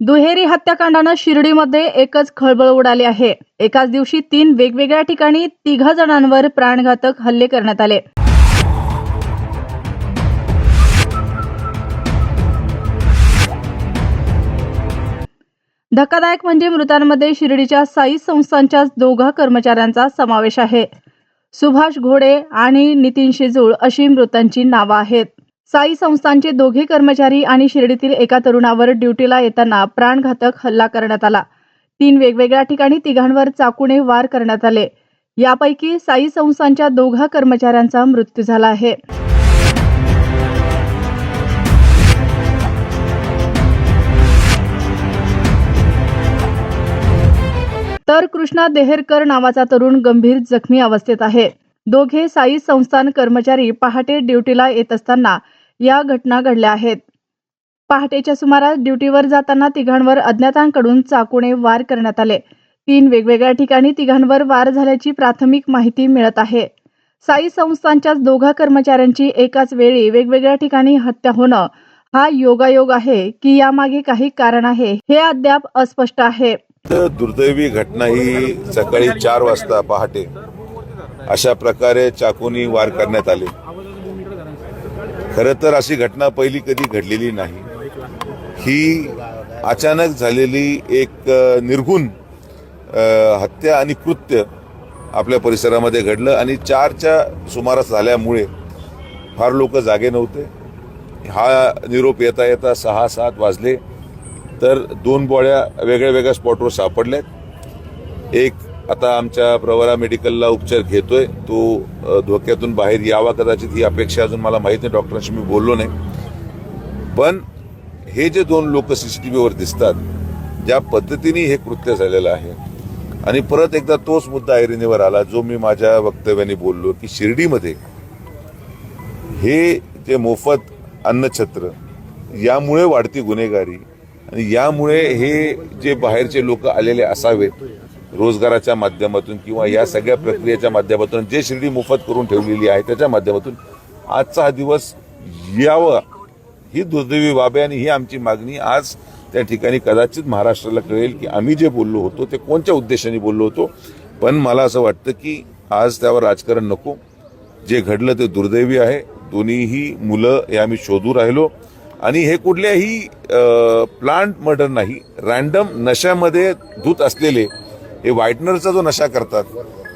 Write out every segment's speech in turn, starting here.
दुहेरी हत्याकांडानं शिर्डीमध्ये एकच खळबळ उडाली आहे. एकाच दिवशी तीन वेगवेगळ्या ठिकाणी तिघा जणांवर प्राणघातक हल्ले करण्यात आले. धक्कादायक म्हणजे मृतांमध्ये शिर्डीच्या साई संस्थांच्या दोघा कर्मचाऱ्यांचा समावेश आहे. सुभाष घोडे आणि नितीन शिजूळ अशी मृतांची नावं आहेत. साई संस्थांचे दोघे कर्मचारी आणि शिर्डीतील एका तरुणावर ड्युटीला येताना प्राणघातक हल्ला करण्यात आला. तीन वेगवेगळ्या ठिकाणी तिघांवर चाकूने वार करण्यात आले. यापैकी साई संस्थांच्या दोघा कर्मचाऱ्यांचा मृत्यू झाला आहे. तर कृष्णा देहेरकर नावाचा तरुण गंभीर जखमी अवस्थेत आहे. दोघे साई संस्थान कर्मचारी पहाटे ड्युटीला येत असताना या घटना घडल्या आहेत. पहाटेच्या सुमारास ड्युटीवर जाताना तिघांवर अज्ञातांकडून चाकूने वार करण्यात आले. तीन वेगवेगळ्या ठिकाणी तिघांवर वार झाल्याची प्राथमिक माहिती मिळत आहे. साई संस्थांच्याच दोघा कर्मचाऱ्यांची एकाच वेळी वेगवेगळ्या ठिकाणी हत्या होणं हा योगायोग आहे की यामागे काही कारण आहे हे अद्याप अस्पष्ट आहे. दुर्दैवी घटना ही सकाळी चार वाजता पहाटे अशा प्रकारे चाकूनी वार करण्यात आले. खरं तर अशी घटना पहिली कधी घडलेली नाही. ही अचानक झालेली एक अ, निर्घुण हत्या आणि कृत्य आपल्या परिसरामध्ये घडलं आणि चारच्या सुमारास झाल्यामुळे फार लोक जागे नव्हते. हा निरोप येता येता सहा सात वाजले तर दोन बॉड्या वेगळ्या वेगळ्या स्पॉटवर सापडल्यात. एक आता आमच्या प्रवरा मेडिकलला उपचार घेतोय. तो धोक्यातून बाहेर यावा कदाचित ही अपेक्षा अजून मला माहीत नाही. डॉक्टरांशी मी बोललो नाही. पण हे जे दोन लोक सीसीटीव्हीवर दिसतात ज्या पद्धतीने हे कृत्य झालेलं आहे. आणि परत एकदा तोच मुद्दा ऐरणीवर आला जो मी माझ्या वक्तव्याने बोललो की शिर्डीमध्ये हे जे मोफत अन्नछत्र यामुळे वाढती गुन्हेगारी आणि यामुळे हे जे बाहेरचे लोक आलेले असावेत रोजगाराच्या माध्यमातून किंवा या सगळ्या प्रक्रियेच्या माध्यमातून जे शिर्डी मोफत करून ठेवलेली आहे त्याच्या माध्यमातून आजचा हा दिवस यावा. ही दुर्दैवी बाब आहे आणि ही आमची मागणी आज त्या ठिकाणी कदाचित महाराष्ट्राला कळेल की आम्ही जे बोललो होतो ते कोणत्या उद्देशाने बोललो होतो. पण मला असं वाटतं की आज त्यावर राजकारण नको. जे घडलं ते दुर्दैवी आहे. दोन्हीही मुलं हे आम्ही शोधू राहिलो. आणि हे कुठल्याही प्लांट मर्डर नाही. रॅन्डम नशामध्ये धूत असलेले हे व्हाईटनरचा जो नशा करतात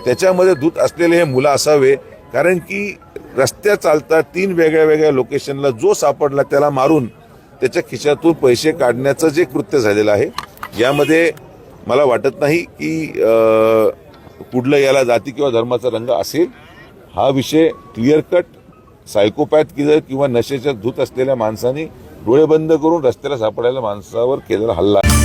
त्याच्यामध्ये धूत असलेले हे मुलं असावे कारण की रस्त्या चालतात तीन वेगळ्या वेगळ्या लोकेशनला जो सापडला त्याला मारून त्याच्या खिशातून पैसे काढण्याचं जे कृत्य झालेलं आहे यामध्ये मला वाटत नाही की कुठलं याला जाती किंवा धर्माचा रंग असेल हा विषय क्लिअर कट सायकोपॅथ किंवा किंवा नशेच्या धूत असलेल्या माणसाने डोळे बंद करून रस्त्याला सापडायला माणसावर केलेला हल्ला आहे.